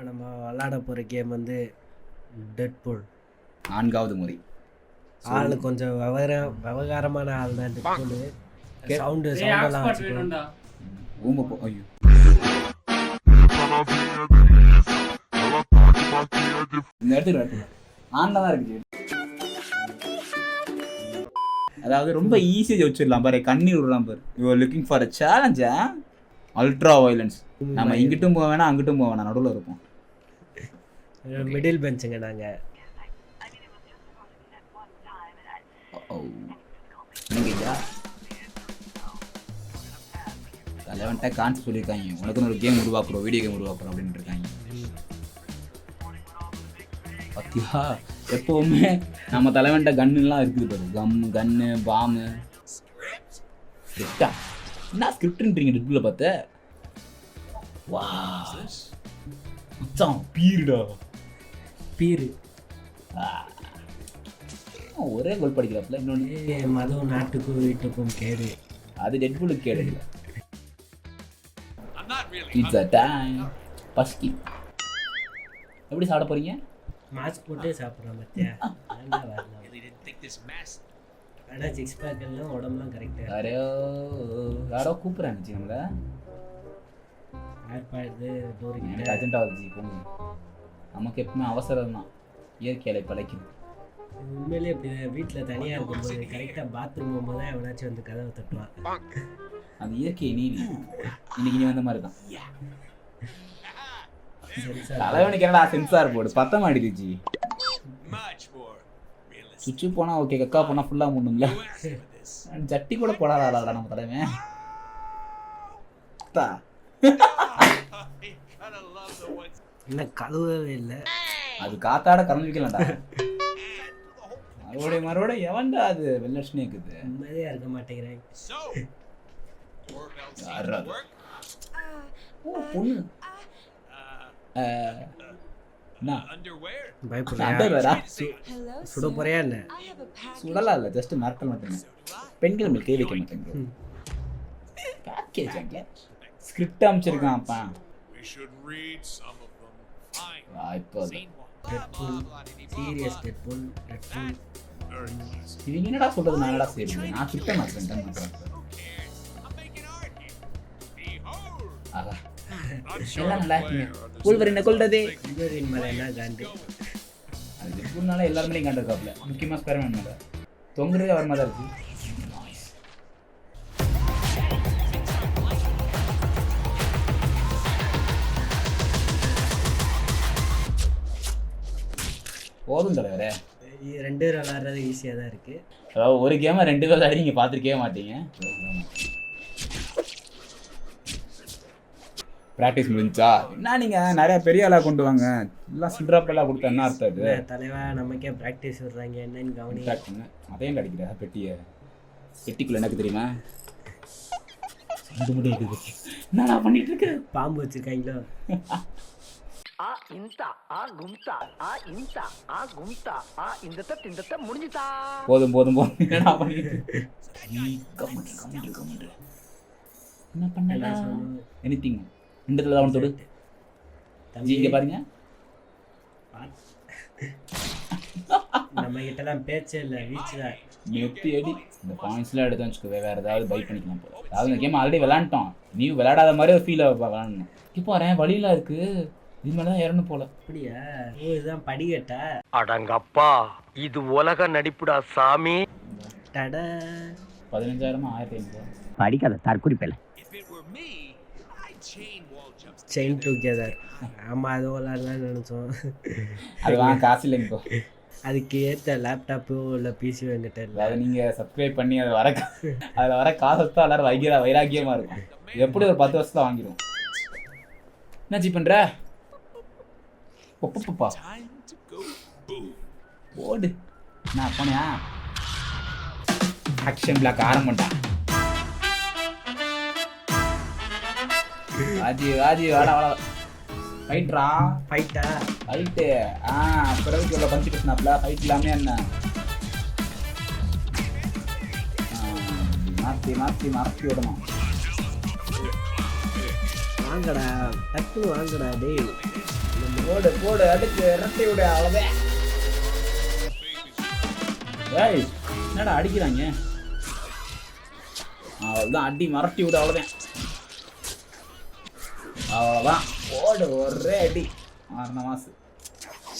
இப்போ நம்ம விளாட போகிற கேம் வந்து டெட்புல் நான்காவது முறை. ஆள் கொஞ்சம் விவர விவகாரமான ஆள் தான் டெட்புல் சவுண்டு சவுண்டெல்லாம் வச்சுக்கணும் போ ஐயோ. இந்த இடத்துக்கு தான் இருக்கு. அதாவது ரொம்ப ஈஸியாக வச்சிடலாம் பாரு கண்ணீர் விடலாம் பாரு. யூ லுக்கிங் ஃபார் அ சேலஞ்சா அல்ட்ரா வயலன்ஸ் நம்ம இங்கிட்டும் போக வேணாம் அங்கிட்டும் போக வேணாம் நடுவில் இருப்போம். மிடில் பெஞ்சுங்க நாங்கள் ஓ என்னங்க ஐயா தலைவன்ட்ட கான்செப்ட் சொல்லியிருக்காங்க உனக்குன்னு ஒரு கேம் உருவாக்குறோம் வீடியோ கேம் உருவாக்குறோம் அப்படின்ட்டு இருக்காங்க. பத்தியா? எப்பவுமே நம்ம தலைவன்ட்ட கன்னுலாம் இருக்குது பாரு. கம் கன்னு பாமு ஸ்கிரிப்டா என்ன ஸ்கிரிப்ட்ன்றீங்க டெட்புல பார்த்த? வா மச்சான் பீருடா பீரு. ஒரே கோல் படிக்கிறாப்ல இன்னொன்று மதம் நாட்டுக்கும் வீட்டுக்கும் கேடு. அது டெட்புலுக்கு கேடல இட்ஸ் அ டைம் பஸ்கி. எப்படி சாப்பிட போறீங்க? மாஸ்க் போட்டு சாப்பிட்றோம் வரலாம். ஆனால் சிக்ஸ் பேக் எல்லாம் உடம்புலாம் கரெக்டாக யாரோ யாரோ கூப்பிட்றாங்க நம்மள ஏற்பாடு டோர் எனக்கு அர்ஜென்ட்டாக வந்துச்சு போங்க. நமக்கு எப்பவுமே அவசரம் தான் இயற்கையில பழைக்குது உண்மையிலே இப்படி வீட்டில் தனியாக இருக்கும்போது கரெக்டாக பாத்ரூம் போகும்போது தான் எவனாச்சும் வந்து கதவை தட்டுவான். அந்த இயற்கை நீ. இன்னைக்கு நீ வந்த மாதிரி தான் தலைவனுக்கு என்னடா சென்சார் போடு? பத்தம் அடிக்குச்சு சுவிட்சு போனா ஓகே கக்கா போனா ஃபுல்லா முன்னும்ல சட்டி கூட போடாதாடா நம்ம தலைவன். தா. இன்னும் கழுவவே இல்லை. அது காத்தாட கறந்து வைக்கலாம்டா. மறுபடியும் மறுபடியும் எவன்டா அது? வெள்ளட்சுமி இருக்குது நிம்மதியாக இருக்க மாட்டேங்கிறேன். யார்ரா அது? ஓ பொண்ணு. அஹ், என்ன? பயப்படுறியா? அண்டர்வேரா சுட போறியா என்ன? சுடலாம் இல்லை ஜஸ்ட் மிரட்டல் மட்டுமே பெண்கள் மேல் கை வைக்க மாட்டேங்க. பேக்கேஜ் அங்கே ஸ்கிரிப்ட் அமைச்சிருக்கான் அப்பா. We should read some of them. Fine. இப்போ சீரியஸ் டெட்புல் டெட்புல். இவங்க என்னடா சொல்றது? நான் என்னடா செய்யறது நான் ஸ்கிரிப்டை மாற்றேன் தான் Not sure எல்லாம் நல்லா இருக்குங்க. ஊழ்வரின் கொள்றது ஹீரோயின் மேலே என்ன காண்டு. அது எல்லாருமே கண்டிருக்காப்ல முக்கியமாக ஸ்பெரமேன் மேலே. தொங்குறதே வர மாதிரி இருக்கு. போதும் தலைவரே. இது ரெண்டு பேர் விளாட்றது ஈஸியாக தான் இருக்குது அதாவது ஒரு கேமை ரெண்டு பேர் விளையாடி நீங்கள் பார்த்துருக்கவே மாட்டீங்க. ப்ராக்டிஸ் முடிஞ்சா? என்ன நீங்கள் நிறைய பெரிய ஆளாக கொண்டு வாங்க. எல்லாம் சில்ட்ராப்பெல்லாம் கொடுத்தா என்ன அர்த்தம் அது? தலைவா நமக்கே ப்ராக்டிஸ் விடுறாங்க. என்னன்னு கவனி அதையும் கிடைக்கிற பெட்டியை. பெட்டிக்குள்ள எனக்கு தெரியுமா? என்னடா பண்ணிட்டு இருக்கு? பாம்பு வச்சிருக்காங்களோ? ஆ இந்த ஆ கும்தா ஆ இந்த ஆ கும்தா ஆ இந்த தத் இந்த தத் முடிஞ்சிதா? போதும் போதும் போதும். என்னடா பண்ணிட்டு நீ கம்முட்டு என்ன பண்ணல எனிதிங் இந்த இடத்துல அவன் தொடு. தம்பி இங்க பாருங்க. நம்ம கிட்டலாம் பேச்சே இல்லை வீச்சு தான். நெத்தி அடி. இந்த பாயிண்ட்ஸ்லாம் எடுத்து வச்சுக்கோ வேற ஏதாவது பை பண்ணிக்கலாம் போல. அதாவது இந்த கேம் ஆல்ரெடி விளாண்டோம் நீ விளையாடாத மாதிரி ஒரு ஃபீல் விளாடணும். இப்போ வரேன் வழியெலாம் இருக்குது இது மேலே இறந்து போல. அப்படியா? ஓ இதுதான் படிக்கட்டா? அடங்கப்பா இது உலக நடிப்புடா சாமி. டட. பதினஞ்சாயிரமா? ஆயிரத்தி ஐநூறு படிக்காத தற்குறிப்பில்லை செயின் டுகெதர் ஆமா அது விளாட்லான்னு நினைச்சோம். அது வாங்க காசு இல்லைங்க அதுக்கு ஏற்ற லேப்டாப்போ இல்லை பிசி வாங்கிட்டு அதை நீங்கள் சப்ஸ்கிரைப் பண்ணி அதை வர அதில் வர காசு தான் எல்லோரும் வைக்கிறா வைராக்கியமாக இருக்கும். எப்படி ஒரு பத்து வருஷத்தில் என்ன ஜி பண்ணுற பண்ற ஒப்பப்பா Time to go boom. ஓடு நான் போனியா ஆக்ஷன் பிளாக் ஆரம்பம்டா. வாஜி வாஜி வாடா வாடா. ஃபைட்ரா ஃபைட்டா ஃபைட்டு ஆ பிறகு உள்ள பஞ்சு பேசினாப்ல ஃபைட் இல்லாமே என்ன? மாற்றி மாற்றி மாற்றி விடணும். வாங்கடா டக்குனு வாங்கடா டேய். போடு போடு அடுத்து இரட்டை விட அவ்வளோதான் ஏய் என்னடா அடிக்கிறாங்க? அவ்வளோதான் அடி மரட்டி விட அவ்வளோதான் அவ்வளோதான் போடு ஒரே அடி. ஆறு மாசு.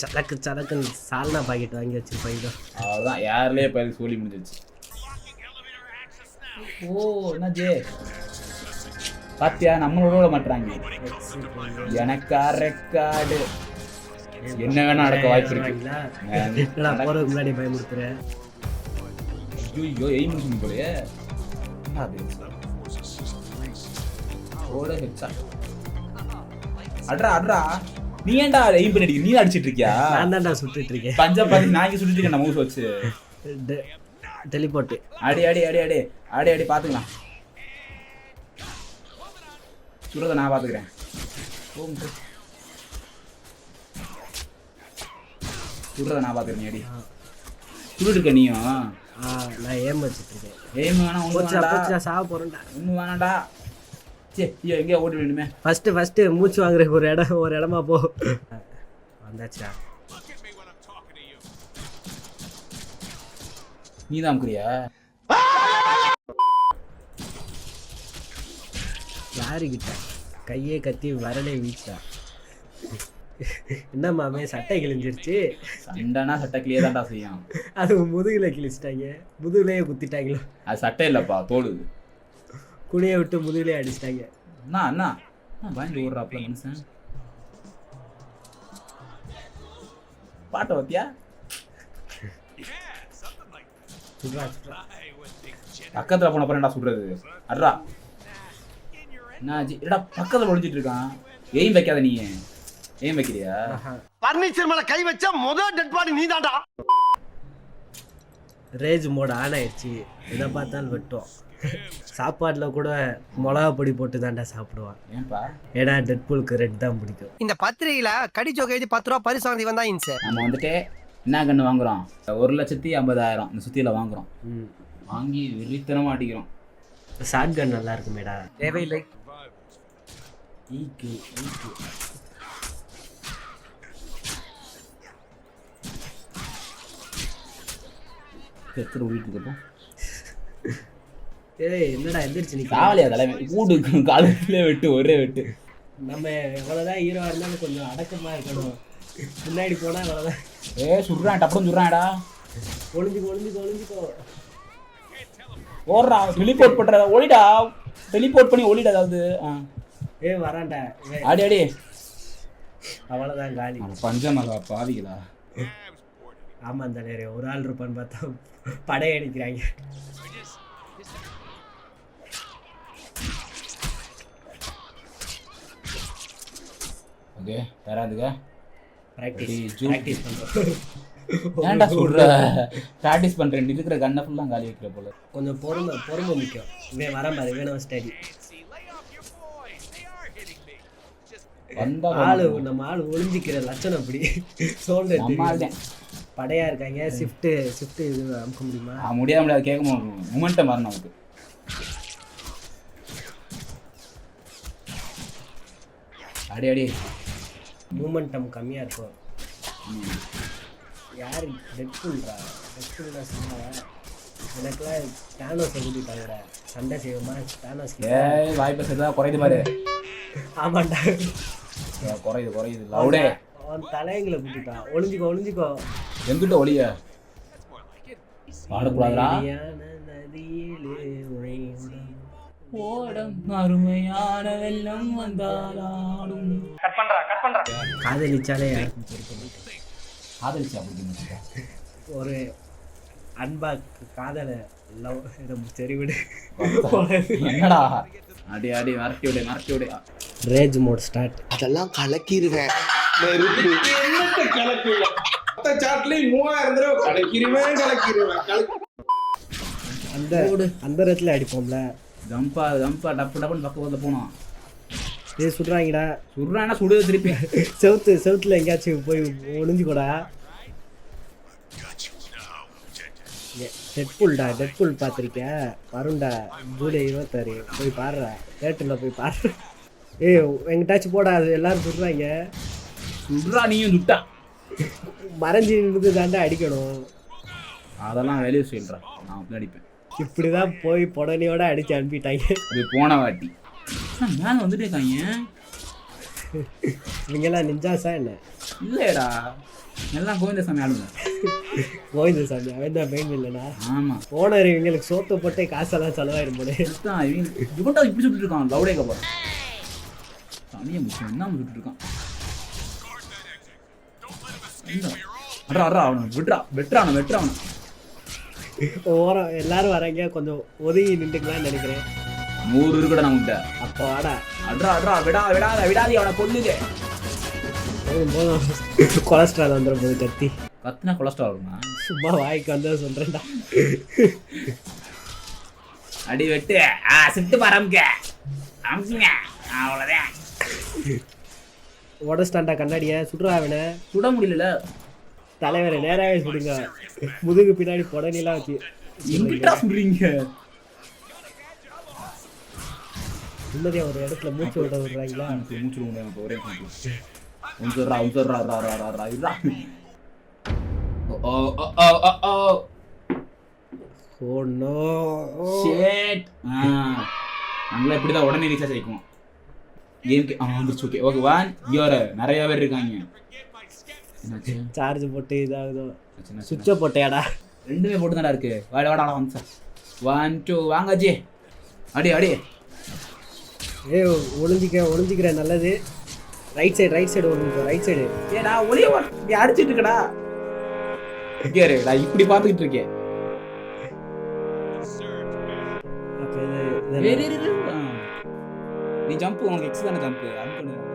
சலக்கு சலக்குன்னு சால்னா பாக்கெட் வாங்கி வச்சிருப்பாங்க அவ்வளோதான் யாருலேயே பயிர் சொல்லி முடிஞ்சிருச்சு. ஓ என்னாச்சு பாத்தியா? நம்மளோட விட மாட்டாங்க எனக்கா ரெக்கார்டு என்ன வேணா நடக்க வாய்ப்பு இருக்கு. நான் போறதுக்கு முன்னாடி பயமுறுத்துறேன் ஐயோ எய்ம் முடிச்சு போலயே. ஓட ஹெச்சா அட்ரா அட்ரா. நீ ஏன்டா எய்ம் பண்ணி அடிக்க நீ அடிச்சிட்டு இருக்கியா? நான் தான்டா சுட்டுட்டு இருக்கேன். பஞ்சா பாதி நான் இங்க சுட்டிட்டு இருக்கேன் மவுஸ் வச்சு டெலிபோர்ட்டு. அடி அடி அடி அடி. அடி அடி பாத்துக்கலாம். சுரத நான் பாத்துக்கிறேன். போகும் சுடுறத நான் பாத்துக்கிறேன் அடி சுடு இருக்க நீயும் நான் ஏம் வச்சுட்டு எய்ம் வேணா போச்சுடா சாக போறேன்டா. ஒண்ணு வேணாடா சே ஐயோ எங்கேயோ ஓடி வேணுமே ஃபர்ஸ்ட் ஃபர்ஸ்ட் மூச்சு வாங்குறதுக்கு ஒரு இடம் ஒரு இடமா போ. வந்தாச்சா Look at me when I'm talking to you. நீ தான் அமுக்குறியா யாருக்கிட்ட கையே கத்தி வரலே வீச்சா என்ன மாமே சட்டை கிழிஞ்சிருச்சு? சண்டைனா சட்டை கிளியே தான்டா செய்யும். அது முதுகுல கிழிச்சிட்டாங்க. முதுகுலயே குத்திட்டாங்களோ? அது சட்டை இல்லப்பா தோடு. குனிய விட்டு முதுகுலயே அடிச்சிட்டாங்க. அண்ணா அண்ணா. பயந்து ஓடுறாப்ல மனுஷன். பாட்டை. சுட்றா சுட்றா. Jen பக்கத்துல போன அப்புறம் என்ன சுடுறது அட்ரா என்ன ஆச்சு? இல்லடா பக்கத்துல ஒளிஞ்சிட்டு இருக்கான்? எய்ம் வைக்காத நீ எய்ம் வைக்கிறியா. பர்னிச்சர் மேல கை வச்ச முதல் டெட் பாடி நீதான்டா. ரேஜ் மோட் ஆன் ஆயிடுச்சு. எதை பார்த்தாலும் வெட்டும். சாப்பாட்டில் கூட மிளகா பொடி போட்டு தான்டா சாப்பிடுவான். ஏன்பா? ஏடா டெட்புலுக்கு ரெட் தான் பிடிக்கும். இந்த பத்திரிகையில கடி ஜோக் எழுதி பத்து ரூபா பரிசு வாங்கி வந்தா இன்சு. நம்ம வந்துட்டு என்ன கன்று வாங்குறோம்? ஒரு லட்சத்தி ஐம்பதாயிரம். இந்த சுத்தியில வாங்குறோம். வாங்கி வெறித்தனமா அடிக்கிறோம். ஷார்ட் கன் நல்லா இருக்குமேடா. தேவையில்லை. ஈக்கு ஈக்கு. எத்தனை வீட்டுக்கு இருப்போம் ஏய் என்னடா எந்திரிச்சு நிக்க காவலியா தலைமை. கூடு காலத்திலே வெட்டு ஒரே வெட்டு. நம்ம எவ்வளோதான் ஹீரோவா இருந்தாலும் கொஞ்சம் அடக்கமா இருக்கணும். முன்னாடி போனா அவ்வளோதான் ஏ சுடுறான் டப்புன்னு சுடுறான்டா. ஒளிஞ்சுக்கோ ஒளிஞ்சுக்கோ ஒளிஞ்சுக்கோ. ஓடுறா டெலிபோர்ட் பண்றத ஒளிடா டெலிபோர்ட் பண்ணி ஒளிடா அதாவது ஆ. ஏ வரான்டா. அடி அடி அவ்வளோதான் காலி. பஞ்சமலா பாவிகளா. ஆமாம் தானே ஒரு ஆள் இருப்பான்னு பார்த்தா படையடிக்கிறாங்க ஓகே தராதுங்க. ப்ராக்டிஸ். ப்ராக்டிஸ் பண்ணுறோம். ஏன்டா சுடுற ப்ராக்டிஸ் பண்றேன். இருக்கிற கண்ணை ஃபுல்லாக காலி வைக்கிற போல. கொஞ்சம் பொறுமை பொறுமை முக்கியம். இவன் வர மாதிரி வேணும் ஸ்டடி வந்தா ஆளு நம்ம ஆள் ஒளிஞ்சிக்கிற லட்சணம் அப்படி. சோல்டர் நம்ம ஆள் தான். படையா இருக்காங்க. ஷிஃப்ட்டு ஷிஃப்ட்டு இது அமுக்க முடியுமா? முடியாது முடியாது கேட்க முடியும் மூமெண்ட்டை மாறணும் நமக்கு. அடி அடி. மூமெண்டம் கம்மியாக இருக்கும். யார்? டெட்ஃபுல்ரா டெட்ஃபுல்டா சொன்னா எனக்குலாம் டேனோஸ் கூட்டிட்டாங்கடா சண்டை செய்வோமா? டேனோஸ் ஏய் வாய்ப்பு சரிதான் குறையுது பாரு. ஆமாண்டா. குறையுது குறையுது. லவுடே அவன் தலையங்களை கூட்டிட்டான் ஒளிஞ்சிக்கோ ஒளிஞ்சிக்கோ. எங்கிட்ட ஒளிய? நதியிலே ஓடும் ஓடம் அருமையான வெள்ளம் வந்தாலும் காதலிச்சாலே யாருக்கும் பொறுக்க மாட்டேன் காதலிச்சு அப்படி ஒரு அன்பா காதலை லவ் சரி விடு. என்னடா? அடி அடி மறட்டி விடு மறட்டி விடு. ரேஜ் மோட் ஸ்டார்ட் அதெல்லாம் கலக்கிடுவேன் அந்த அந்த இடத்துல அடிப்போம்ல. ஜம்பா ஜம்பா டப்பு டப்புன்னு பக்கத்தில் போனோம் ஏய் சுடுறாங்கடா. சுடுறான்னா சுடுது திருப்பி. செவுத்து செவுத்துல எங்கேயாச்சும் போய் ஒளிஞ்சுக்கூடா. டெட்புல்டா டெட்புல் பார்த்துருக்கேன் வரும்டா ஜூலை இருபத்தாறு. போய் பாடுறா தேட்டரில் போய் பாடுற ஏய் எங்கிட்டாச்சும் போடா அது எல்லாரும் சொல்கிறாங்க சுடுறா நீயும் சுட்டா மறைஞ்சி நின்று தாண்டா அடிக்கணும். அதெல்லாம் வெளியே சொல்றேன் நான் அப்படி அடிப்பேன். இப்படிதான் போய் புடனையோட அடிச்சு அனுப்பிட்டாங்க. அது போன வாட்டி. மேல வந்துட்டே இருக்காங்க. இவங்கெல்லாம் நிஞ்சாசா என்ன? இல்லையடா. எல்லாம் கோவிந்த சாமி ஆளுங்க. கோவிந்த சாமி அவன் தான் மெயின் இல்லைனா ஆமா. ஓனர் இவங்களுக்கு சோத்து போட்டே காசெல்லாம் செலவாயிடும் போல. இவங்க இப்படி சுட்டுட்டு இருக்கான் லவுடே கப்பர் தனியா முக்கியம். என்ன சுட்டுட்டு இருக்கான்? அட்ரா அட்ரா அவனை விட்றா வெட்டுறா அவனை வெட்டுறா அவனை. ஓரம் எல்லாரும் வராங்க கொஞ்சம் ஒதுங்கி நின்றுக்கலாம்னு நினைக்கிறேன். நூறு இருக்குடா நம்மகிட்ட அப்போ வாடா. அட்ரா அட்ரா விடா விடாத விடாதி அவனை கொல்லுங்க போதும் கொலஸ்ட்ரால் வந்துடும் போது கத்தி. கத்துனா கொலஸ்ட்ரால் வருமா? சும்மா வாய்க்கு வந்தா சொல்றேன்டா. அடி வெட்டு. ஆ சிட்டு பரம்க அமுக்குங்க அவ்வளோதான் உடச்சிட்டான்டா கண்ணாடிய சுடுறா அவனை. சுட முடியல தலைவரை நேராவே சுடுங்க. முதுகு பின்னாடி புடனிலாம் வச்சு. சுடுறீங்க? நிம்மதியா ஒரு இடத்துல மூச்சு விட விடுறாங்களா? மூச்சு விட முடியாது ஒரே. உன்சர்ரா உன்சர்ரா ரா ரா ரா ரா இருடா ஓ ஓ ஓ ஓ ஓ ஓ. நோ ஷேட் ஆ. நம்மள இப்படி தான் உடனே ரீசார்ஜ் ஆயிக்கும் கேம்க்கு ஆ வந்துருச்சு. ஓகே ஓகே ஒன் இயர் நிறைய பேர் இருக்காங்க. சார்ஜ் போட்டு இதாகுதோ? சுவிட்சை போட்டேடா. ரெண்டுமே போட்டு தானே இருக்கு. வாட வாடா வந்து சார். ஒன் டூ வாங்க அஜி அடி அடி. ஏய் ஒளிஞ்சிக்க ஒளிஞ்சிக்கிற நல்லது. ரைட் சைடு ரைட் சைடு ஒளிஞ்சிக்கோ ரைட் சைடு ஏடா ஒளிய நீ அடிச்சிட்டு இருக்கடா. இரு, நான் இப்படி பார்த்துக்கிட்டு இருக்கேன். நீ ஜம்ப் உனக்கு எக்ஸ் தானே ஜம்ப் அது பண்ணு